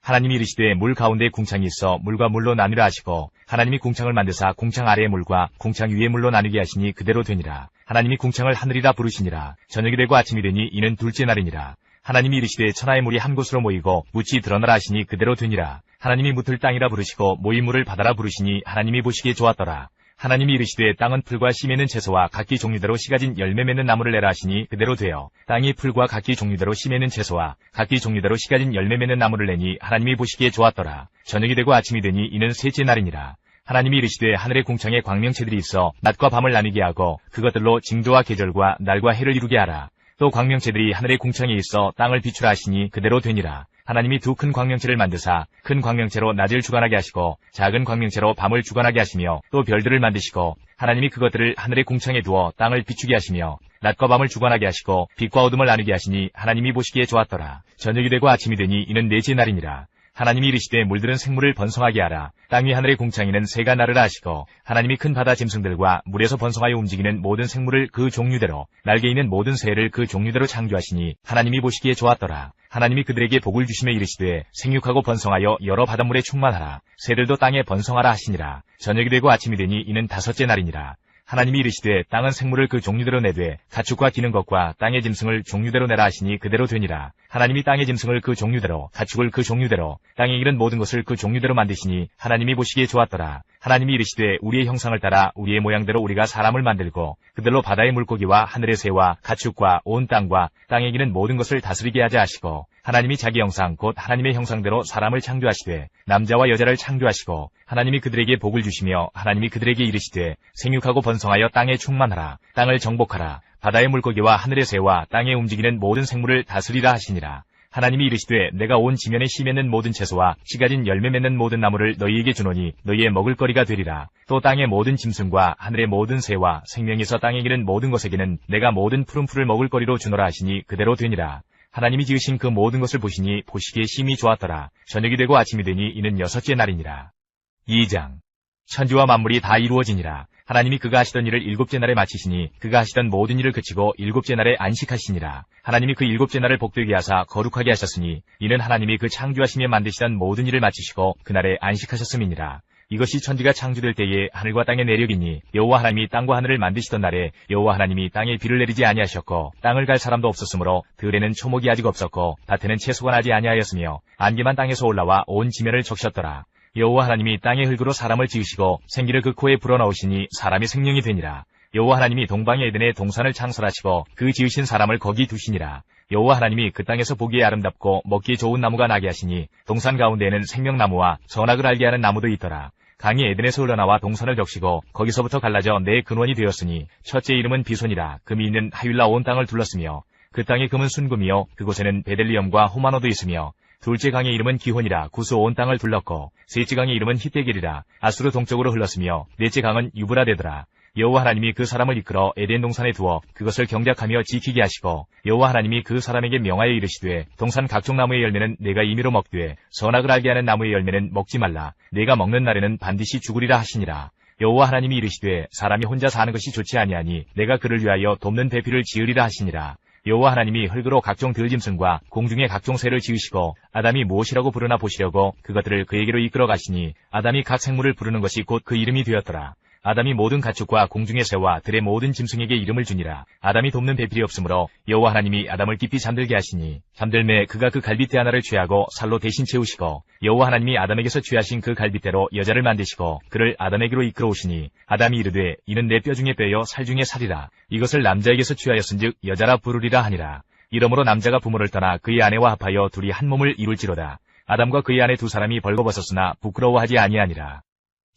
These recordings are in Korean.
하나님이 이르시되 물 가운데 궁창이 있어 물과 물로 나누라 하시고 하나님이 궁창을 만드사 궁창 아래의 물과 궁창 위의 물로 나누게 하시니 그대로 되니라. 하나님이 궁창을 하늘이라 부르시니라. 저녁이 되고 아침이 되니 이는 둘째 날이니라. 하나님이 이르시되 천하의 물이 한 곳으로 모이고 묻이 드러나라 하시니 그대로 되니라. 하나님이 묻을 땅이라 부르시고 모인 물을 바다라 부르시니 하나님이 보시기에 좋았더라 하나님이 이르시되 땅은 풀과 씨 맺는 채소와 각기 종류대로 씨 가진 열매 맺는 나무를 내라 하시니 그대로 되어 땅이 풀과 각기 종류대로 씨 맺는 채소와 각기 종류대로 씨 가진 열매 맺는 나무를 내니 하나님이 보시기에 좋았더라. 저녁이 되고 아침이 되니 이는 셋째 날이니라. 하나님이 이르시되 하늘의 궁창에 광명체들이 있어 낮과 밤을 나뉘게 하고 그것들로 징조와 계절과 날과 해를 이루게 하라. 또 광명체들이 하늘의 궁창에 있어 땅을 비추라 하시니 그대로 되니라 하나님이 두 큰 광명체를 만드사 큰 광명체로 낮을 주관하게 하시고 작은 광명체로 밤을 주관하게 하시며 또 별들을 만드시고 하나님이 그것들을 하늘의 궁창에 두어 땅을 비추게 하시며 낮과 밤을 주관하게 하시고 빛과 어둠을 나누게 하시니 하나님이 보시기에 좋았더라. 저녁이 되고 아침이 되니 이는 넷째 날이니라. 하나님이 이르시되 물들은 생물을 번성하게 하라. 땅 위 하늘의 궁창에는 새가 나르라 하시고 하나님이 큰 바다 짐승들과 물에서 번성하여 움직이는 모든 생물을 그 종류대로 날개 있는 모든 새를 그 종류대로 창조하시니 하나님이 보시기에 좋았더라. 하나님이 그들에게 복을 주시며 이르시되 생육하고 번성하여 여러 바닷물에 충만하라. 새들도 땅에 번성하라 하시니라. 저녁이 되고 아침이 되니 이는 다섯째 날이니라. 하나님이 이르시되 땅은 생물을 그 종류대로 내되 가축과 기는 것과 땅의 짐승을 종류대로 내라 하시니 그대로 되니라. 하나님이 땅의 짐승을 그 종류대로 가축을 그 종류대로 땅에 이른 모든 것을 그 종류대로 만드시니 하나님이 보시기에 좋았더라. 하나님이 이르시되 우리의 형상을 따라 우리의 모양대로 우리가 사람을 만들고 그들로 바다의 물고기와 하늘의 새와 가축과 온 땅과 땅에 기는 모든 것을 다스리게 하자 하시고 하나님이 자기 형상 곧 하나님의 형상대로 사람을 창조하시되 남자와 여자를 창조하시고 하나님이 그들에게 복을 주시며 하나님이 그들에게 이르시되 생육하고 번성하여 땅에 충만하라 땅을 정복하라 바다의 물고기와 하늘의 새와 땅에 움직이는 모든 생물을 다스리라 하시니라 하나님이 이르시되 내가 온 지면에 씨 맺는 모든 채소와 씨 가진 열매 맺는 모든 나무를 너희에게 주노니 너희의 먹을 거리가 되리라. 또 땅의 모든 짐승과 하늘의 모든 새와 생명에서 땅에 기는 모든 것에게는 내가 모든 푸른 풀을 먹을 거리로 주노라 하시니 그대로 되니라. 하나님이 지으신 그 모든 것을 보시니 보시기에 심히 좋았더라. 저녁이 되고 아침이 되니 이는 여섯째 날이니라. 2장 천지와 만물이 다 이루어지니라. 하나님이 그가 하시던 일을 일곱째 날에 마치시니 그가 하시던 모든 일을 그치고 일곱째 날에 안식하시니라. 하나님이 그 일곱째 날을 복되게 하사 거룩하게 하셨으니 이는 하나님이 그 창조하시며 만드시던 모든 일을 마치시고 그날에 안식하셨음이니라. 이것이 천지가 창조될 때에 하늘과 땅의 내력이니 여호와 하나님이 땅과 하늘을 만드시던 날에 여호와 하나님이 땅에 비를 내리지 아니하셨고 땅을 갈 사람도 없었으므로 들에는 초목이 아직 없었고 밭에는 채소가 나지 아니하였으며 안개만 땅에서 올라와 온 지면을 적셨더라. 여호와 하나님이 땅의 흙으로 사람을 지으시고 생기를 그 코에 불어넣으시니 사람이 생명이 되니라. 여호와 하나님이 동방의 에덴에 동산을 창설하시고 그 지으신 사람을 거기 두시니라. 여호와 하나님이 그 땅에서 보기에 아름답고 먹기 좋은 나무가 나게 하시니 동산 가운데에는 생명나무와 선악을 알게 하는 나무도 있더라. 강이 에덴에서 흘러나와 동산을 적시고 거기서부터 갈라져 내 근원이 되었으니 첫째 이름은 비손이라 금이 있는 하윌라 온 땅을 둘렀으며 그 땅의 금은 순금이요 그곳에는 베델리엄과 호마노도 있으며 둘째 강의 이름은 기혼이라 구수 온 땅을 둘렀고 셋째 강의 이름은 히데겔이라 아수르 동쪽으로 흘렀으며 넷째 강은 유브라데더라. 여호와 하나님이 그 사람을 이끌어 에덴 동산에 두어 그것을 경작하며 지키게 하시고 여호와 하나님이 그 사람에게 명하여 이르시되 동산 각종 나무의 열매는 내가 임의로 먹되 선악을 알게 하는 나무의 열매는 먹지 말라. 내가 먹는 날에는 반드시 죽으리라 하시니라. 여호와 하나님이 이르시되 사람이 혼자 사는 것이 좋지 아니하니 내가 그를 위하여 돕는 배필을 지으리라 하시니라 여호와 하나님이 흙으로 각종 들짐승과 공중의 각종 새를 지으시고 아담이 무엇이라고 부르나 보시려고 그것들을 그에게로 이끌어 가시니 아담이 각 생물을 부르는 것이 곧 그 이름이 되었더라. 아담이 모든 가축과 공중의 새와 들의 모든 짐승에게 이름을 주니라. 아담이 돕는 배필이 없으므로 여호와 하나님이 아담을 깊이 잠들게 하시니 잠들매 그가 그 갈빗대 하나를 취하고 살로 대신 채우시고 여호와 하나님이 아담에게서 취하신 그 갈빗대로 여자를 만드시고 그를 아담에게로 이끌어 오시니 아담이 이르되 이는 내 뼈 중에 뼈요 살 중에 살이라. 이것을 남자에게서 취하였은즉 여자라 부르리라 하니라. 이러므로 남자가 부모를 떠나 그의 아내와 합하여 둘이 한 몸을 이룰지로다. 아담과 그의 아내 두 사람이 벌거벗었으나 부끄러워하지 아니하니라.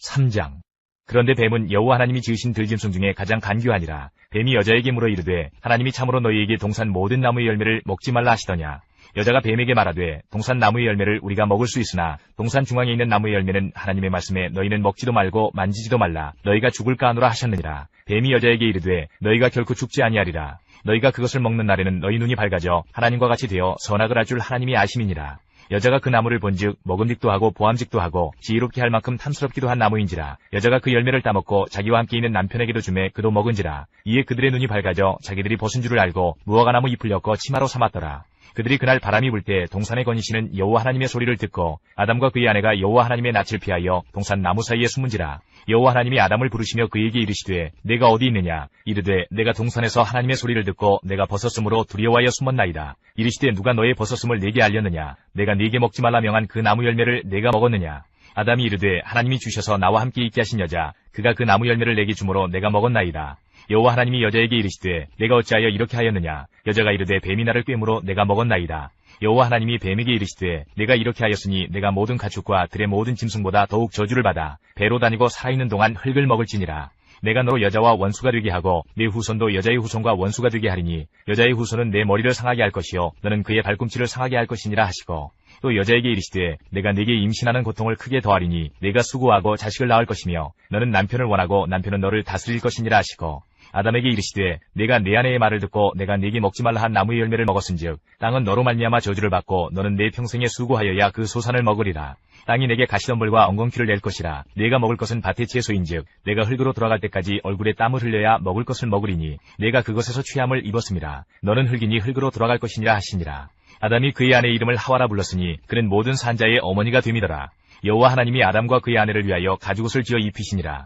3장 그런데 뱀은 여호와 하나님이 지으신 들짐승 중에 가장 간교하니라. 뱀이 여자에게 물어 이르되 하나님이 참으로 너희에게 동산 모든 나무의 열매를 먹지 말라 하시더냐. 여자가 뱀에게 말하되 동산 나무의 열매를 우리가 먹을 수 있으나 동산 중앙에 있는 나무의 열매는 하나님의 말씀에 너희는 먹지도 말고 만지지도 말라 너희가 죽을까 하노라 하셨느니라 뱀이 여자에게 이르되 너희가 결코 죽지 아니하리라 너희가 그것을 먹는 날에는 너희 눈이 밝아져 하나님과 같이 되어 선악을 할줄 하나님이 아심이니라 여자가 그 나무를 본즉 먹음직도 하고 보암직도 하고 지혜롭게 할 만큼 탐스럽기도 한 나무인지라 여자가 그 열매를 따먹고 자기와 함께 있는 남편에게도 주매 그도 먹은지라 이에 그들의 눈이 밝아져 자기들이 벗은 줄을 알고 무화과 나무 잎을 엮어 치마로 삼았더라. 그들이 그날 바람이 불 때 동산에 거니시는 여호와 하나님의 소리를 듣고 아담과 그의 아내가 여호와 하나님의 낯을 피하여 동산 나무 사이에 숨은지라 여호와 하나님이 아담을 부르시며 그에게 이르시되 내가 어디 있느냐? 이르되 내가 동산에서 하나님의 소리를 듣고 내가 벗었으므로 두려워하여 숨었나이다. 이르시되 누가 너의 벗었음을 내게 알렸느냐? 내가 네게 먹지 말라 명한 그 나무 열매를 내가 먹었느냐? 아담이 이르되 하나님이 주셔서 나와 함께 있게 하신 여자 그가 그 나무 열매를 내게 주므로 내가 먹었나이다. 여호와 하나님이 여자에게 이르시되 내가 어찌하여 이렇게 하였느냐? 여자가 이르되 뱀이 나를 꿰므로 내가 먹었나이다 여호와 하나님이 뱀에게 이르시되 내가 이렇게 하였으니 내가 모든 가축과 들의 모든 짐승보다 더욱 저주를 받아 배로 다니고 살아있는 동안 흙을 먹을지니라. 내가 너로 여자와 원수가 되게 하고 내 후손도 여자의 후손과 원수가 되게 하리니 여자의 후손은 내 머리를 상하게 할 것이요 너는 그의 발꿈치를 상하게 할 것이니라 하시고 또 여자에게 이르시되 내가 네게 임신하는 고통을 크게 더하리니 내가 수고하고 자식을 낳을 것이며 너는 남편을 원하고 남편은 너를 다스릴 것이니라 하시고 아담에게 이르시되 내가 내 아내의 말을 듣고 내가 네게 먹지 말라 한 나무의 열매를 먹었은즉 땅은 너로 말미암아 저주를 받고 너는 내 평생에 수고하여야 그 소산을 먹으리라. 땅이 내게 가시덤불과 엉겅퀴를 낼 것이라. 내가 먹을 것은 밭의 채소인즉 내가 흙으로 돌아갈 때까지 얼굴에 땀을 흘려야 먹을 것을 먹으리니 내가 그것에서 취함을 입었음이라. 너는 흙이니 흙으로 돌아갈 것이니라 하시니라. 아담이 그의 아내 이름을 하와라 불렀으니 그는 모든 산자의 어머니가 됨이더라. 여호와 하나님이 아담과 그의 아내를 위하여 가죽옷을 지어 입히시니라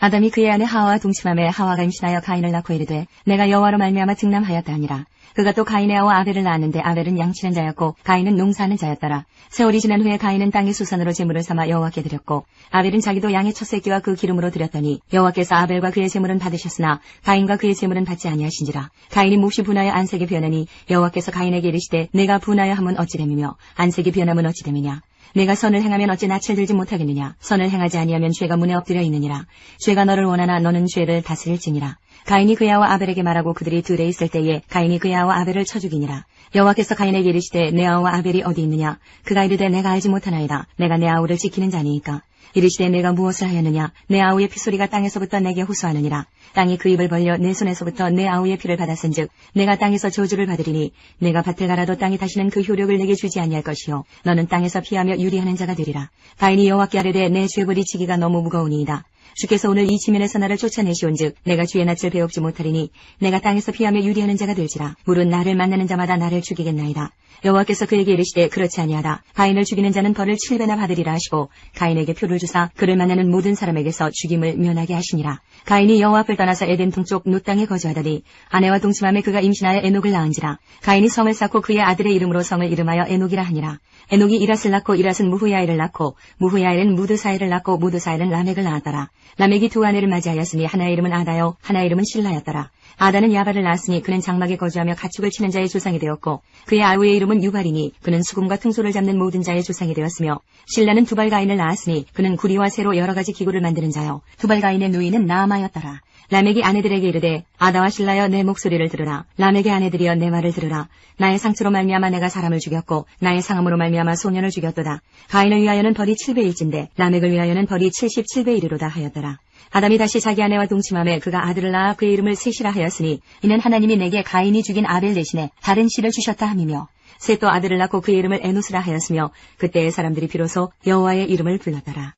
아담이 그의 아내 하와와 동침함에 하와가 임신하여 가인을 낳고 이르되 내가 여호와로 말미암아 등남하였다 하니라. 그가 또 가인의 아와 아벨을 낳았는데 아벨은 양치는 자였고 가인은 농사하는 자였더라. 세월이 지난 후에 가인은 땅의 수산으로 제물을 삼아 여호와께 드렸고 아벨은 자기도 양의 첫 새끼와 그 기름으로 드렸더니 여호와께서 아벨과 그의 제물은 받으셨으나 가인과 그의 제물은 받지 아니하신지라. 가인이 몹시 분하여 안색이 변하니 여호와께서 가인에게 이르시되 내가 분하여 함은 어찌 됨이며 안색이 변함은 어찌 됨이냐 내가 선을 행하면 어찌 낯을 들지 못하겠느냐? 선을 행하지 아니하면 죄가 문에 엎드려 있느니라. 죄가 너를 원하나 너는 죄를 다스릴지니라. 가인이 그의 아와 아벨에게 말하고 그들이 들에 있을 때에 가인이 그의 아와 아벨을 쳐 죽이니라. 여호와께서 가인에게 이르시되 내 아우와 아벨이 어디 있느냐? 그가 이르되 내가 알지 못하나이다. 내가 내 아우를 지키는 자니이까 이르시되 내가 무엇을 하였느냐? 내 아우의 피소리가 땅에서부터 내게 호소하느니라. 땅이 그 입을 벌려 내 손에서부터 내 아우의 피를 받았은즉 내가 땅에서 저주를 받으리니 내가 밭을 갈아도 땅이 다시는 그 효력을 내게 주지 아니할 것이요. 너는 땅에서 피하며 유리하는 자가 되리라. 가인이 여호와께 아뢰되 내 죄벌이 지기가 너무 무거우니이다 주께서 오늘 이 지면에서 나를 쫓아내시온즉 내가 주의 낯을 배웁지 못하리니 내가 땅에서 피하며 유리하는 자가 될지라. 물은 나를 만나는 자마다 나를 죽이겠나이다. 여호와께서 그에게 이르시되 그렇지 아니하다. 가인을 죽이는 자는 벌을 7배나 받으리라 하시고 가인에게 표를 주사 그를 만나는 모든 사람에게서 죽임을 면하게 하시니라. 가인이 여호와 앞을 떠나서 에덴 동쪽 노 땅에 거주하더니 아내와 동침함에 그가 임신하여 에녹을 낳은지라. 가인이 성을 쌓고 그의 아들의 이름으로 성을 이름하여 에녹이라 하니라. 에녹이 이랏을 낳고 이랏은 무후야일을 낳고 무후야일은 무드사일을 낳고 무드사일은 라멕을 낳았더라 라멕이 두 아내를 맞이하였으니 하나의 이름은 아다요 하나의 이름은 실라였더라. 아다는 야발을 낳았으니 그는 장막에 거주하며 가축을 치는 자의 조상이 되었고 그의 아우의 이름은 유발이니 그는 수금과 등소를 잡는 모든 자의 조상이 되었으며 신라는 두발가인을 낳았으니 그는 구리와 새로 여러 가지 기구를 만드는 자요. 두발가인의 누이는 나아마였더라 라멕이 아내들에게 이르되 아다와 신라여 내 목소리를 들으라. 라멕의 아내들이여 내 말을 들으라. 나의 상처로 말미암아 내가 사람을 죽였고 나의 상함으로 말미암아 소년을 죽였도다. 가인을 위하여는 벌이 7배일진데 라멕을 위하여는 벌이 77배이르로다 하였더라. 아담이 다시 자기 아내와 동침함에 그가 아들을 낳아 그의 이름을 셋이라 하였으니 이는 하나님이 내게 가인이 죽인 아벨 대신에 다른 씨를 주셨다 함이며 셋도 아들을 낳고 그의 이름을 에노스라 하였으며 그때의 사람들이 비로소 여호와의 이름을 불렀더라.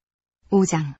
5장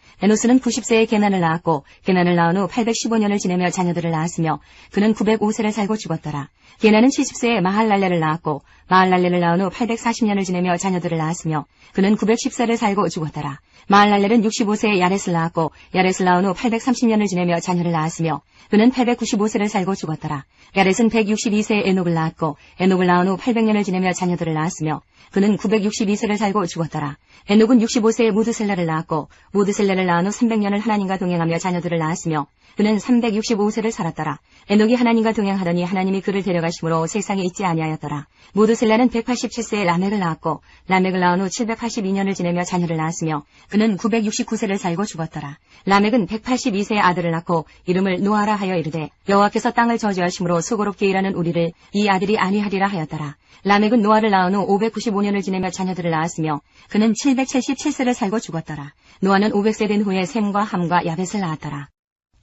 에노스는 90세에 게난을 낳았고 게난을 낳은 후 815년을 지내며 자녀들을 낳았으며 그는 905세를 살고 죽었더라. 게난은 70세에 마할랄레를 낳았고 마할랄레를 낳은 후 840년을 지내며 자녀들을 낳았으며 그는 910세를 살고 죽었더라. 마할랄레는 65세에 야렛을 낳았고 야렛을 낳은 후 830년을 지내며 자녀를 낳았으며 그는 895세를 살고 죽었더라. 야렛은 162세에 에녹을 낳았고 에녹을 낳은 후 800년을 지내며 자녀들을 낳았으며 그는 962세를 살고 죽었더라. 에녹은 65세에 무드셀라를 낳았고 무드셀라를 낳은 후 300년을 하나님과 동행하며 자녀들을 낳았으며 그는 365세를 살았더라. 에녹이 하나님과 동행하더니 하나님이 그를 데려가심으로 세상에 있지 아니하였더라. 무드셀라는 187세에 라멕을 낳았고 라멕을 낳은 후 782년을 지내며 자녀를 낳았으며 그는 969세를 살고 죽었더라. 라멕은 182세의 아들을 낳고 이름을 노아라 하여 이르되 여호와께서 땅을 저주하심으로 수고롭게 일하는 우리를 이 아들이 아니하리라 하였더라. 라멕은 노아를 낳은 후 595년을 지내며 자녀들을 낳았으며 그는 777세를 살고 죽었더라. 노아는 500세 된 후에 셈과 함과 야벳을 낳았더라.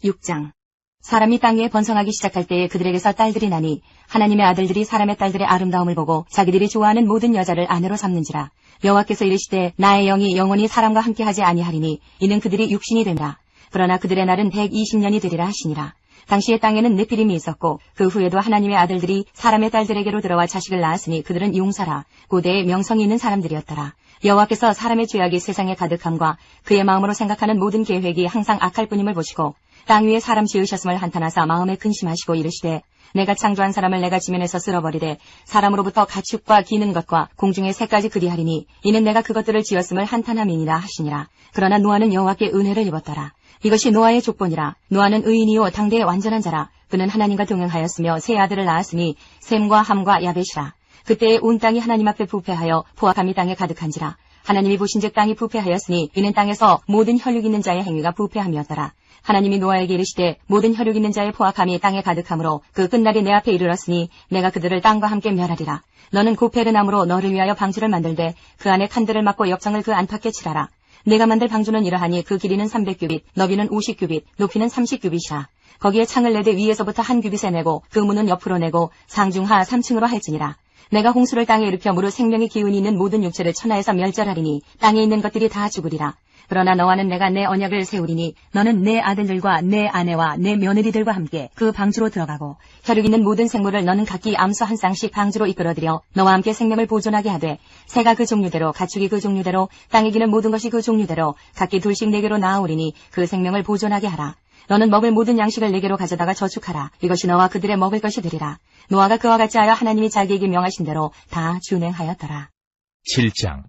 6장. 사람이 땅 위에 번성하기 시작할 때에 그들에게서 딸들이 나니 하나님의 아들들이 사람의 딸들의 아름다움을 보고 자기들이 좋아하는 모든 여자를 아내로 삼는지라. 여호와께서 이르시되 나의 영이 영원히 사람과 함께하지 아니하리니 이는 그들이 육신이 되라. 그러나 그들의 날은 120년이 되리라 하시니라 당시에 땅에는 네피림이 있었고 그 후에도 하나님의 아들들이 사람의 딸들에게로 들어와 자식을 낳았으니 그들은 용사라 고대의 명성이 있는 사람들이었더라. 여호와께서 사람의 죄악이 세상에 가득함과 그의 마음으로 생각하는 모든 계획이 항상 악할 뿐임을 보시고 땅 위에 사람 지으셨음을 한탄하사 마음에 근심하시고 이르시되 내가 창조한 사람을 내가 지면에서 쓸어버리되 사람으로부터 가축과 기는 것과 공중의 새까지 그리하리니 이는 내가 그것들을 지었음을 한탄함이니라 하시니라. 그러나 노아는 여호와께 은혜를 입었더라. 이것이 노아의 족본이라. 노아는 의인이요 당대의 완전한 자라. 그는 하나님과 동행하였으며 세 아들을 낳았으니 셈과 함과 야벳이라. 그때에 온 땅이 하나님 앞에 부패하여 포악함이 땅에 가득한지라. 하나님이 보신즉 땅이 부패하였으니 이는 땅에서 모든 혈육 있는 자의 행위가 부패함이었더라. 하나님이 노아에게 이르시되 모든 혈육 있는 자의 포악함이 땅에 가득하므로 그 끝날이 내 앞에 이르렀으니 내가 그들을 땅과 함께 멸하리라. 너는 고페르나무로 너를 위하여 방주를 만들되 그 안에 칸들을 막고 옆장을 그 안팎에 칠하라. 내가 만들 방주는 이러하니 그 길이는 300규빗, 너비는 50규빗, 높이는 30규빗이라. 거기에 창을 내되 위에서부터 한 규빗에 내고 그 문은 옆으로 내고 상중하 3층으로 할지니라. 내가 홍수를 땅에 일으켜 무릇 생명의 기운이 있는 모든 육체를 천하에서 멸절하리니 땅에 있는 것들이 다 죽으리라. 그러나 너와는 내가 내 언약을 세우리니 너는 내 아들들과 내 아내와 내 며느리들과 함께 그 방주로 들어가고 혈육 있는 모든 생물을 너는 각기 암수 한 쌍씩 방주로 이끌어들여 너와 함께 생명을 보존하게 하되 새가 그 종류대로 가축이 그 종류대로 땅에 기는 모든 것이 그 종류대로 각기 둘씩 내게로 나아오리니 그 생명을 보존하게 하라. 너는 먹을 모든 양식을 내게로 가져다가 저축하라. 이것이 너와 그들의 먹을 것이 되리라. 노아가 그와 같이 하여 하나님이 자기에게 명하신 대로 다 준행하였더라. 7장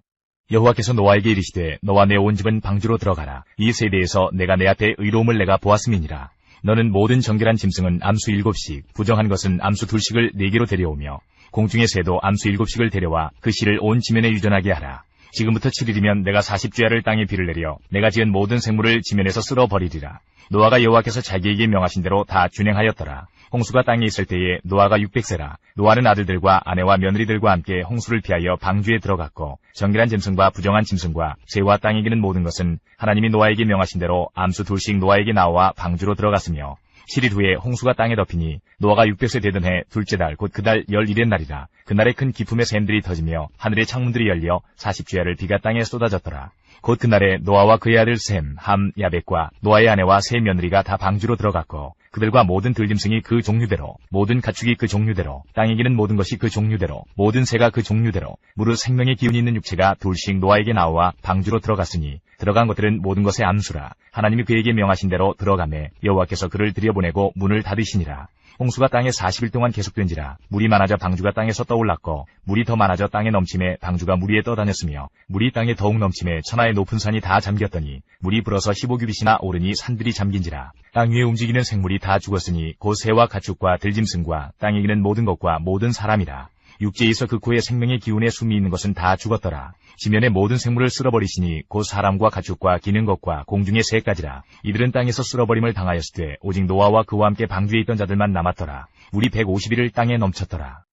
여호와께서 노아에게 이르시되 너와 내 온 집은 방주로 들어가라. 이 세대에서 내가 내 앞에 의로움을 내가 보았음이니라. 너는 모든 정결한 짐승은 암수 일곱씩, 부정한 것은 암수 둘씩을 네 개로 데려오며 공중의 새도 암수 일곱씩을 데려와 그 씨를 온 지면에 유전하게 하라. 지금부터 7일이면 내가 40주야를 땅에 비를 내려 내가 지은 모든 생물을 지면에서 쓸어버리리라. 노아가 여호와께서 자기에게 명하신 대로 다 준행하였더라. 홍수가 땅에 있을 때에 노아가 600세라. 노아는 아들들과 아내와 며느리들과 함께 홍수를 피하여 방주에 들어갔고 정결한 짐승과 부정한 짐승과 새와 땅에 기는 모든 것은 하나님이 노아에게 명하신 대로 암수 둘씩 노아에게 나와 방주로 들어갔으며 7일 후에 홍수가 땅에 덮이니 노아가 600세 되던 해 둘째 달 곧 그달 열일의 날이라. 그날에 큰 기품의 샘들이 터지며 하늘의 창문들이 열려 40주야를 비가 땅에 쏟아졌더라. 곧 그날에 노아와 그의 아들 셈, 함, 야벳과 노아의 아내와 세 며느리가 다 방주로 들어갔고 그들과 모든 들짐승이 그 종류대로 모든 가축이 그 종류대로 땅에 기는 모든 것이 그 종류대로 모든 새가 그 종류대로 무릇 생명의 기운이 있는 육체가 둘씩 노아에게 나와 방주로 들어갔으니 들어간 것들은 모든 것의 암수라. 하나님이 그에게 명하신 대로 들어가매 여호와께서 그를 들여보내고 문을 닫으시니라 홍수가 땅에 40일 동안 계속된지라 물이 많아져 방주가 땅에서 떠올랐고 물이 더 많아져 땅에 넘침에 방주가 물 위에 떠다녔으며 물이 땅에 더욱 넘침에 천하의 높은 산이 다 잠겼더니 물이 불어서 15규빗이나 오르니 산들이 잠긴지라 땅 위에 움직이는 생물이 다 죽었으니 곧 새와 가축과 들짐승과 땅에 기는 모든 것과 모든 사람이라 육지에서 그 코에 생명의 기운에 숨이 있는 것은 다 죽었더라. 지면의 모든 생물을 쓸어버리시니 곧 사람과 가축과 기는 것과 공중의 새까지라. 이들은 땅에서 쓸어버림을 당하였을 때 오직 노아와 그와 함께 방주에 있던 자들만 남았더라. 물이 150일을 땅에 넘쳤더라.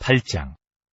8장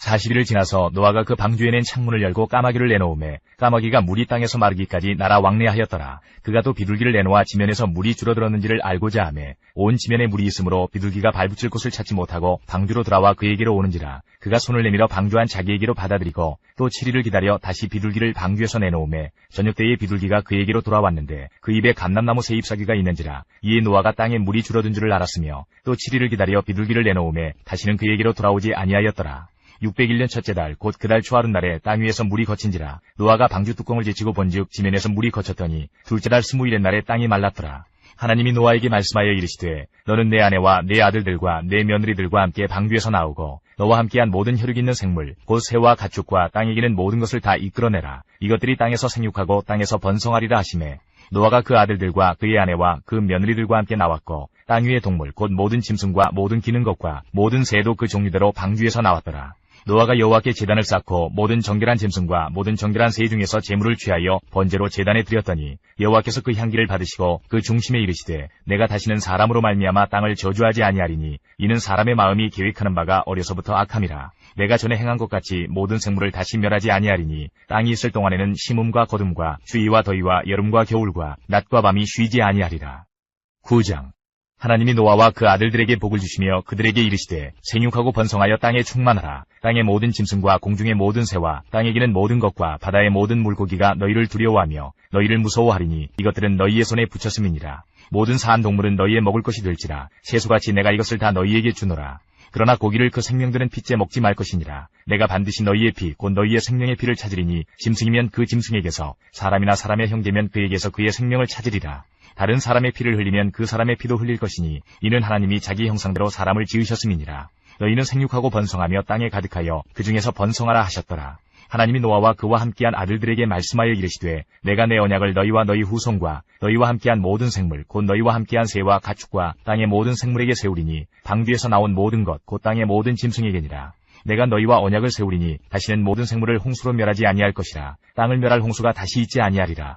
40일을 지나서 노아가 그 방주에 낸 창문을 열고 까마귀를 내놓음에 까마귀가 물이 땅에서 마르기까지 날아 왕래하였더라. 그가 또 비둘기를 내놓아 지면에서 물이 줄어들었는지를 알고자 하매 온 지면에 물이 있으므로 비둘기가 발붙일 곳을 찾지 못하고 방주로 돌아와 그에게로 오는지라. 그가 손을 내밀어 방주 안 자기에게로 받아들이고 또 7일을 기다려 다시 비둘기를 방주에서 내놓음에 저녁 때에 비둘기가 그에게로 돌아왔는데 그 입에 감람나무 새 잎사귀가 있는지라. 이에 노아가 땅에 물이 줄어든 줄을 알았으며 또 7일을 기다려 비둘기를 내놓음에 다시는 그에게로 돌아오지 아니하였더라. 601년 첫째 달 곧 그달 초하룻 날에 땅 위에서 물이 거친지라 노아가 방주 뚜껑을 제치고 본즉 지면에서 물이 거쳤더니 둘째 달 스무일의 날에 땅이 말랐더라. 하나님이 노아에게 말씀하여 이르시되 너는 내 아내와 내 아들들과 내 며느리들과 함께 방주에서 나오고 너와 함께한 모든 혈육 있는 생물 곧 새와 가축과 땅에 기는 모든 것을 다 이끌어내라. 이것들이 땅에서 생육하고 땅에서 번성하리라 하시매 노아가 그 아들들과 그의 아내와 그 며느리들과 함께 나왔고 땅 위의 동물 곧 모든 짐승과 모든 기는 것과 모든 새도 그 종류대로 방주에서 나왔더라. 노아가 여호와께 제단을 쌓고 모든 정결한 짐승과 모든 정결한 새 중에서 제물을 취하여 번제로 제단에 드렸더니 여호와께서 그 향기를 받으시고 그 중심에 이르시되 내가 다시는 사람으로 말미암아 땅을 저주하지 아니하리니 이는 사람의 마음이 계획하는 바가 어려서부터 악함이라. 내가 전에 행한 것 같이 모든 생물을 다시 멸하지 아니하리니 땅이 있을 동안에는 심음과 거둠과 추위와 더위와 여름과 겨울과 낮과 밤이 쉬지 아니하리라. 9장 하나님이 노아와 그 아들들에게 복을 주시며 그들에게 이르시되 생육하고 번성하여 땅에 충만하라. 땅의 모든 짐승과 공중의 모든 새와 땅에 기는 모든 것과 바다의 모든 물고기가 너희를 두려워하며 너희를 무서워하리니 이것들은 너희의 손에 붙였음이니라. 모든 사한 동물은 너희의 먹을 것이 될지라. 세수같이 내가 이것을 다 너희에게 주노라. 그러나 고기를 그 생명들은 핏째 먹지 말 것이니라. 내가 반드시 너희의 피, 곧 너희의 생명의 피를 찾으리니 짐승이면 그 짐승에게서 사람이나 사람의 형제면 그에게서 그의 생명을 찾으리라. 다른 사람의 피를 흘리면 그 사람의 피도 흘릴 것이니 이는 하나님이 자기 형상대로 사람을 지으셨음이니라. 너희는 생육하고 번성하며 땅에 가득하여 그 중에서 번성하라 하셨더라. 하나님이 노아와 그와 함께한 아들들에게 말씀하여 이르시되 내가 내 언약을 너희와 너희 후손과 너희와 함께한 모든 생물 곧 너희와 함께한 새와 가축과 땅의 모든 생물에게 세우리니 방주에서 나온 모든 것 곧 땅의 모든 짐승에게니라. 내가 너희와 언약을 세우리니 다시는 모든 생물을 홍수로 멸하지 아니할 것이라. 땅을 멸할 홍수가 다시 있지 아니하리라.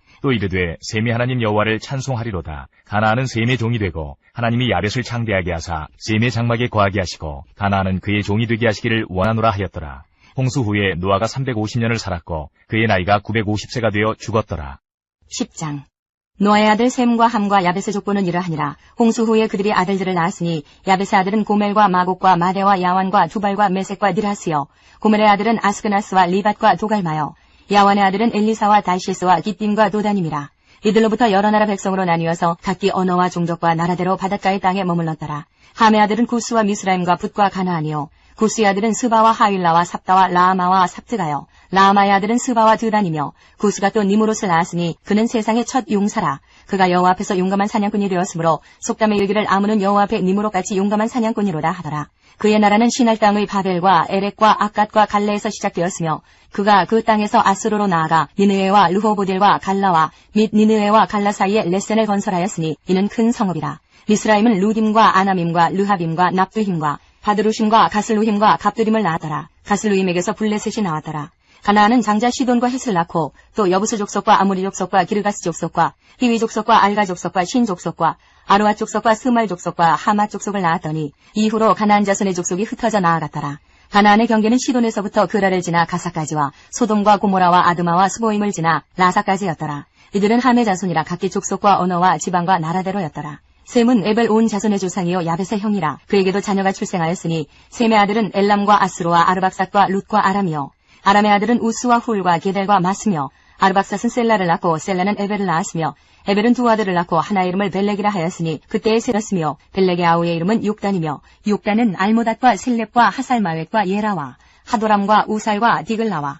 또 이르되 셈이 하나님 여호와를 찬송하리로다. 가나안은 셈의 종이 되고 하나님이 야벳을 창대하게 하사 셈의 장막에 거하게 하시고 가나안은 그의 종이 되게 하시기를 원하노라 하였더라. 홍수 후에 노아가 350년을 살았고 그의 나이가 950세가 되어 죽었더라. 10장 노아의 아들 셈과 함과 야벳의 족보는 이러하니라. 홍수 후에 그들이 아들들을 낳았으니 야벳의 아들은 고멜과 마곡과 마대와 야완과 두발과 메색과 느라스요. 고멜의 아들은 아스그나스와 리밧과 도갈마요. 야완의 아들은 엘리사와 달시스와 기띔과 도다님이라. 이들로부터 여러 나라 백성으로 나뉘어서 각기 언어와 종족과 나라대로 바닷가의 땅에 머물렀더라. 함의 아들은 구스와 미스라임과 붓과 가나안이요. 구스의 아들은 스바와 하윌라와 삽다와 라마와 삽트가요. 라마의 아들은 스바와 드단이며 구스가 또 니무롯을 낳았으니 그는 세상의 첫 용사라. 그가 여호와 앞에서 용감한 사냥꾼이 되었으므로 속담에 이르기를 아무는 여호와 앞에 니무롯같이 용감한 사냥꾼이로다 하더라. 그의 나라는 신할 땅의 바벨과 에렉과 아갓과 갈레에서 시작되었으며 그가 그 땅에서 아스로로 나아가 니느웨와 르호보딜과 갈라와 및 니느웨와 갈라 사이에 레센을 건설하였으니 이는 큰 성읍이라. 미스라임은 루딤과 아나밈과 르하빔과 납두힘과 바드루심과 가슬루힘과 갑두림을 낳았더라. 가슬루힘에게서 블레셋이 나왔더라. 가나안은 장자 시돈과 헷을 낳고 또 여부스 족속과 아무리 족속과 기르가스 족속과 히위 족속과 알가 족속과 신 족속과 아르와 족속과 스말 족속과 하마 족속을 낳았더니 이후로 가나안 자손의 족속이 흩어져 나아갔더라. 가나안의 경계는 시돈에서부터 그라를 지나 가사까지와 소돔과 고모라와 아드마와 스보임을 지나 라사까지였더라. 이들은 함의 자손이라 각기 족속과 언어와 지방과 나라대로였더라. 셈은 에벨 온 자손의 조상이요 야벳의 형이라 그에게도 자녀가 출생하였으니 셈의 아들은 엘람과 아스로와 아르박삭과 룻과 아람이요 아람의 아들은 우스와 훌과 게델과 마스며 아르박삭은 셀라를 낳고 셀라는 에벨을 낳았으며 에벨은 두 아들을 낳고 하나의 이름을 벨렉이라 하였으니 그때에 세렸으며 벨렉의 아우의 이름은 육단이며 육단은 알모닷과 셀렙과 하살마웻과 예라와 하도람과 우살과 디글라와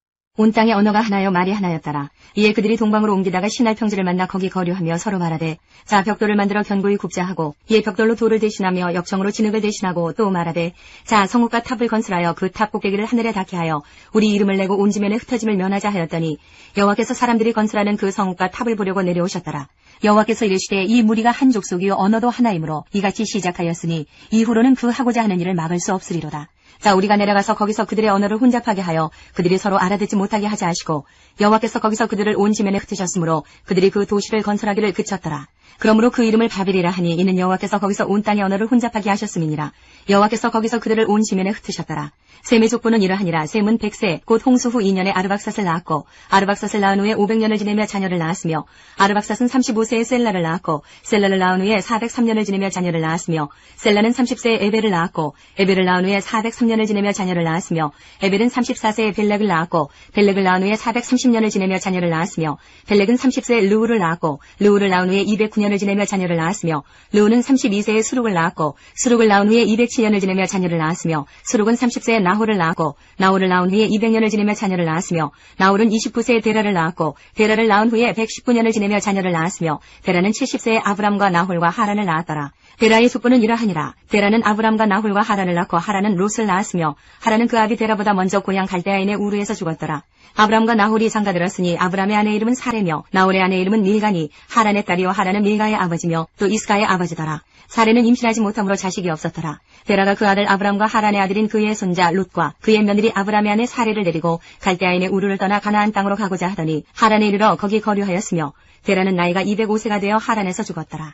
온 땅의 언어가 하나여 말이 하나였더라. 이에 그들이 동방으로 옮기다가 신할 평지를 만나 거기 거류하며 서로 말하되 자 벽돌을 만들어 견고히 굽자 하고 이에 벽돌로 돌을 대신하며 역청으로 진흙을 대신하고 또 말하되 자 성읍과 탑을 건설하여 그 탑 꼭대기를 하늘에 닿게 하여 우리 이름을 내고 온 지면에 흩어짐을 면하자 하였더니 여호와께서 사람들이 건설하는 그 성읍과 탑을 보려고 내려오셨더라. 여호와께서 이르시되 이 무리가 한 족속이요 언어도 하나이므로 이같이 시작하였으니 이후로는 그 하고자 하는 일을 막을 수 없으리로다. 자 우리가 내려가서 거기서 그들의 언어를 혼잡하게 하여 그들이 서로 알아듣지 못하게 하자 하시고 여호와께서 거기서 그들을 온 지면에 흩으셨으므로 그들이 그 도시를 건설하기를 그쳤더라. 그러므로 그 이름을 바벨이라 하니 이는 여호와께서 거기서 온 땅의 언어를 혼잡하게 하셨음이니라. 여호와께서 거기서 그들을 온 지면에 흩으셨더라. 셈의 족보는 이러하니라. 셈은 백세 곧 홍수 후 2년에 아르박삿을 낳았고 아르박삿을 낳은 후에 500년을 지내며 자녀를 낳았으며 아르박삿은 35세에 셀라를 낳았고 셀라를 낳은 후에 403년을 지내며 자녀를 낳았으며 셀라는 30세에 에벨을 낳았고 에벨을 낳은 후에 403년을 지내며 자녀를 낳았으며 에벨은 34세에 벨렉을 낳았고 벨렉을 낳은 후에 430년을 지내며 자녀를 낳았으며 벨렉은 30세에 르우를 낳았고 르우를 낳은 후에 209년을 지내며 자녀를 낳았으며 르우는 32세에 수룩을 낳았고 수룩을 낳은 후에 207년을 지내며 자녀를 낳았으며 수룩은 30세에 나홀을 낳았고 나홀을 낳은 후에 200년을 지내며 자녀를 낳았으며 나홀은 29세에 데라를 낳았고 데라를 낳은 후에 119년을 지내며 자녀를 낳았으며 데라는 70세에 아브람과 나홀과 하란을 낳았더라. 데라의 숙부는 이러하니라. 데라는 아브람과 나홀과 하란을 낳고 하란은 롯을 낳았으며 하란은 그 아비 데라보다 먼저 고향 갈대아인의 우르에서 죽었더라. 아브람과 나홀이 장가들었으니 아브람의 아내 이름은 사레며 나홀의 아내 이름은 밀가니 하란의 딸이요 하란은 밀 가의 아버지며 또 이스가의 아버지더라. 사레는 임신하지 못함으로 자식이 없었더라. 데라가 그 아들 아브람과 하란의 아들인 그의 손자 룻과 그의 며느리 아브람의 아내 사레를 데리고 갈대아인의 우르를 떠나 가나안 땅으로 가고자 하더니 하란에 이르러 거기 거류하였으며 데라는 나이가 205세가 되어 하란에서 죽었더라.